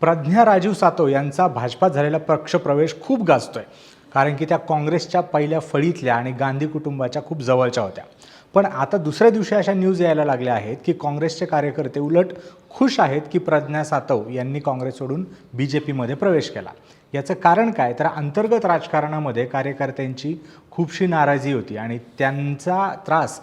प्रज्ञा राजीव सातव यांचा भाजपात झालेला पक्षप्रवेश खूप गाजतोय. कारण की त्या काँग्रेसच्या पहिल्या फळीतल्या आणि गांधी कुटुंबाच्या खूप जवळच्या होत्या. पण आता दुसऱ्या दिवशी अशा न्यूज यायला लागल्या आहेत की काँग्रेसचे कार्यकर्ते उलट खुश आहेत की प्रज्ञा सातव यांनी काँग्रेस सोडून बी जे पीमध्ये प्रवेश केला. याचं कारण काय? तर अंतर्गत राजकारणामध्ये कार्यकर्त्यांची खूपशी नाराजी होती आणि त्यांचा त्रास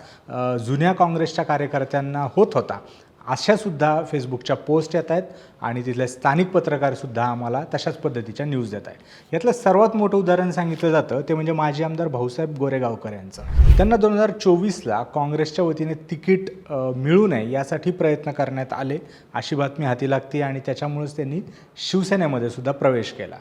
जुन्या काँग्रेसच्या कार्यकर्त्यांना होत होता. अशासुद्धा फेसबुकच्या पोस्ट येत आहेत आणि तिथले स्थानिक पत्रकारसुद्धा आम्हाला तशाच पद्धतीच्या न्यूज देत आहेत. यातलं सर्वात मोठं उदाहरण सांगितलं जातं ते म्हणजे माजी आमदार भाऊसाहेब गोरेगावकर यांचं. त्यांना दोन हजार चोवीसला काँग्रेसच्या वतीने तिकीट मिळू नये यासाठी प्रयत्न करण्यात आले अशी बातमी हाती लागते आणि त्याच्यामुळेच त्यांनी शिवसेनेमध्ये सुद्धा प्रवेश केला.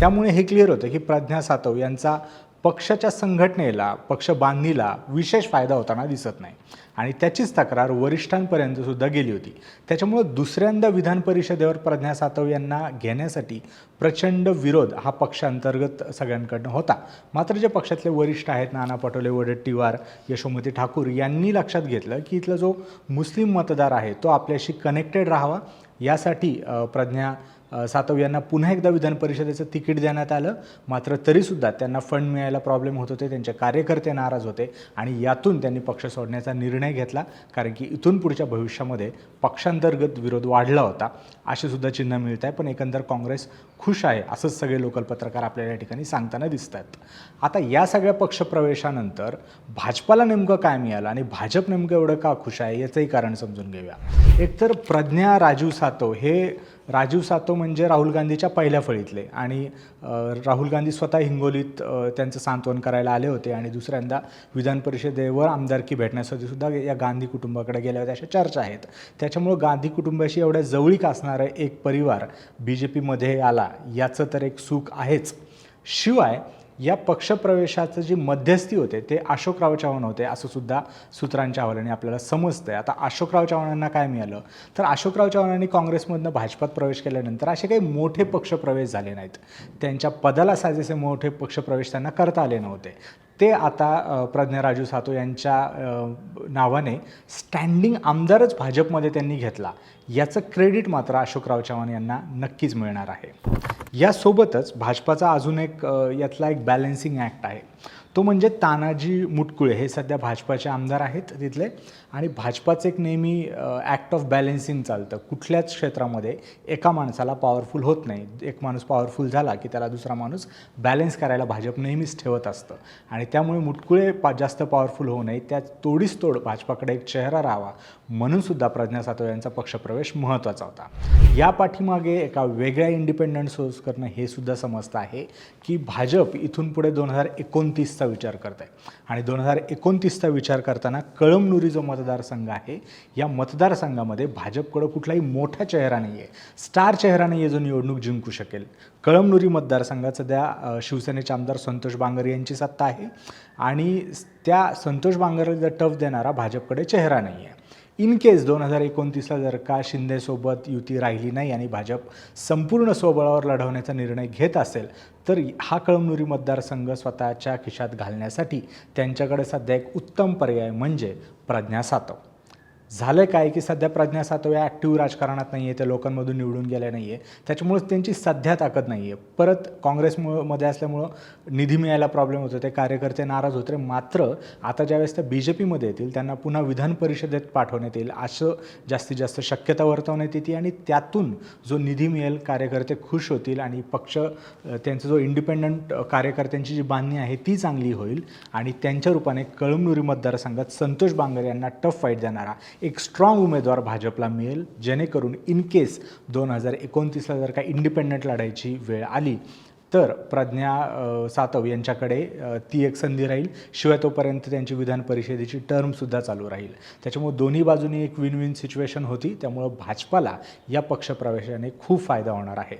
त्यामुळे हे क्लिअर होतं की प्रज्ञा सातव यांचा पक्षाच्या संघटनेला पक्ष बांधणीला विशेष फायदा होताना दिसत नाही. आणि त्याचीच तक्रार वरिष्ठांपर्यंत सुद्धा गेली होती. त्याच्यामुळं दुसऱ्यांदा विधान परिषदेवर प्रज्ञा सातव यांना घेण्यासाठी प्रचंड विरोध हा पक्षांतर्गत सगळ्यांकडनं होता. मात्र जे पक्षातले वरिष्ठ आहेत नाना पटोले वडेट्टीवार यशोमती ठाकूर यांनी लक्षात घेतलं की इथला जो मुस्लिम मतदार आहे तो आपल्याशी कनेक्टेड राहावा. यासाठी प्रज्ञा सातव यांना पुन्हा एकदा विधान परिषदेचं तिकीट देण्यात आलं. मात्र तरीसुद्धा त्यांना फंड मिळायला प्रॉब्लेम होत होते. त्यांचे कार्यकर्ते नाराज होते आणि यातून त्यांनी पक्ष सोडण्याचा निर्णय घेतला. कारण की इथून पुढच्या भविष्यामध्ये पक्षांतर्गत विरोध वाढला होता अशी सुद्धा चिन्ह मिळत आहे पण एकंदर काँग्रेस खुश आहे असंच सगळे लोकल पत्रकार आपल्याला या ठिकाणी सांगताना दिसत आहेत आता या सगळ्या पक्षप्रवेशानंतर भाजपाला नेमकं काय मिळालं आणि भाजप नेमकं एवढं का खुश आहे याचंही कारण समजून घेऊया. एकतर प्रज्ञा राजीव सातव हे राजीव सातव म्हणजे राहुल गांधीच्या पहिल्या फळीतले. आणि राहुल गांधी स्वतः हिंगोलीत त्यांचं सांत्वन करायला आले होते आणि दुसऱ्यांदा विधान परिषदेवर आमदारकी भेटण्यासाठी सुद्धा या गांधी कुटुंबाकडे गेल्या होत्या अशा चर्चा आहेत. त्याच्यामुळं गांधी कुटुंबाशी एवढ्या जवळीक असणारा एक परिवार बी जे पीमध्ये आला याचं तर एक सुख आहेच. शिवाय या पक्षप्रवेशाचं जी मध्यस्थी होते ते अशोकराव चव्हाण होते असं सुद्धा सूत्रांच्या हवाल्याने आपल्याला समजतंय. आता अशोकराव चव्हाणांना काय मिळालं? तर अशोकराव चव्हाणांनी काँग्रेसमधनं भाजपात प्रवेश केल्यानंतर असे काही मोठे पक्षप्रवेश झाले नाहीत. त्यांच्या पदाला साजेसे मोठे पक्षप्रवेश त्यांना करता आले नव्हते. ते आता प्रज्ञा राजू सातो यांच्या नावाने स्टँडिंग आमदारच भाजपमध्ये त्यांनी घेतला. याचं क्रेडिट मात्र अशोकराव चव्हाण यांना नक्कीच मिळणार आहे. यासोबतच भाजपाचा अजून एक यातला एक बॅलन्सिंग ॲक्ट आहे. तो म्हणजे तानाजी मुटकुळे. हे सध्या भाजपाचे आमदार आहेत तिथले. आणि भाजपाचं एक नेहमी ॲक्ट ऑफ बॅलन्सिंग चालतं. कुठल्याच क्षेत्रामध्ये एका माणसाला पॉवरफुल होत नाही. एक माणूस पॉवरफुल झाला की त्याला दुसरा माणूस बॅलन्स करायला भाजप नेहमीच ठेवत असतं. आणि त्यामुळे मुटकुळे पा जास्त पॉवरफुल होऊ नये. त्या तोडीस तोड भाजपाकडे एक चेहरा राहावा. म्हणून सुद्धा प्रज्ञा सातव यांचा पक्षप्रवेश महत्त्वाचा होता. या पाठीमागे एका वेगळ्या इंडिपेंडंट सोर्स करणं हे सुद्धा समजतं आहे की भाजप इथून पुढे दोन हजार एकोणतीसचा विचार करत आहे आणि दोन हजार एकोणतीसचा विचार करताना कळमनुरी जो मतदारसंघ आहे या मतदारसंघामध्ये भाजपकडं कुठलाही मोठा चेहरा नाही आहे स्टार चेहरा नाही आहे जो निवडणूक जिंकू शकेल. कळमनुरी मतदारसंघात सध्या शिवसेनेचे आमदार संतोष बांगर यांची सत्ता आहे. आणि त्या संतोष बांगरला टफ देणारा भाजपकडे चेहरा नाही आहे इन केस दोन हजार एकोणतीसला जर का शिंदेसोबत युती राहिली नाही आणि भाजप संपूर्ण स्वबळावर लढवण्याचा निर्णय घेत असेल तर हा कळमनुरी मतदारसंघ स्वतःच्या खिशात घालण्यासाठी त्यांच्याकडे सध्या एक उत्तम पर्याय म्हणजे प्रज्ञा सातव. झालं काय की सध्या प्रज्ञा सातव या ॲक्टिव्ह राजकारणात नाही आहे त्या लोकांमधून निवडून गेल्या नाही आहे त्याच्यामुळे त्यांची सध्या ताकद नाही आहे परत काँग्रेसमध्ये असल्यामुळं निधी मिळायला प्रॉब्लेम होतो ते कार्यकर्ते नाराज होते मात्र आता ज्यावेळेस त्या बी जे पीमध्ये येतील त्यांना पुन्हा विधान परिषदेत पाठवण्यात येईल असं जास्तीत जास्त शक्यता वर्तवण्यात येते. आणि त्यातून जो निधी मिळेल कार्यकर्ते खुश होतील आणि पक्ष त्यांचा जो इंडिपेंडंट कार्यकर्त्यांची जी बांधणी आहे ती चांगली होईल. आणि त्यांच्या रूपाने कळमनुरी मतदारसंघात संतोष बांगर यांना टफ फाईट देणारा एक स्ट्रॉंग उमेदवार भाजपला मिळेल जेणेकरून इन केस दोन हजार एकोणतीसला जर का इंडिपेंडंट लढायची वेळ आली तर प्रज्ञा सातव यांच्याकडे ती एक संधी राहील. शिवाय तोपर्यंत त्यांची विधान परिषदेची टर्मसुद्धा चालू राहील. त्याच्यामुळे दोन्ही बाजूनी एक विन विन सिच्युएशन होती. त्यामुळं भाजपाला या पक्षप्रवेशाने खूप फायदा होणार आहे.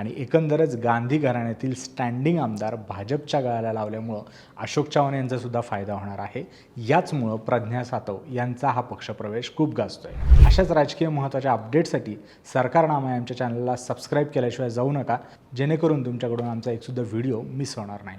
आणि एकंदरच गांधी घराण्यातील स्टँडिंग आमदार भाजपच्या गळाला लावल्यामुळं अशोक चव्हाण यांचासुद्धा फायदा होणार आहे. याचमुळं प्रज्ञा सातव यांचा हा पक्षप्रवेश खूप गाजतोय. अशाच राजकीय महत्त्वाच्या अपडेटसाठी सरकारनामा आमच्या चॅनलला सबस्क्राईब केल्याशिवाय जाऊ नका. जेणेकरून तुमच्याकडून आमचा एकसुद्धा व्हिडिओ मिस होणार नाही.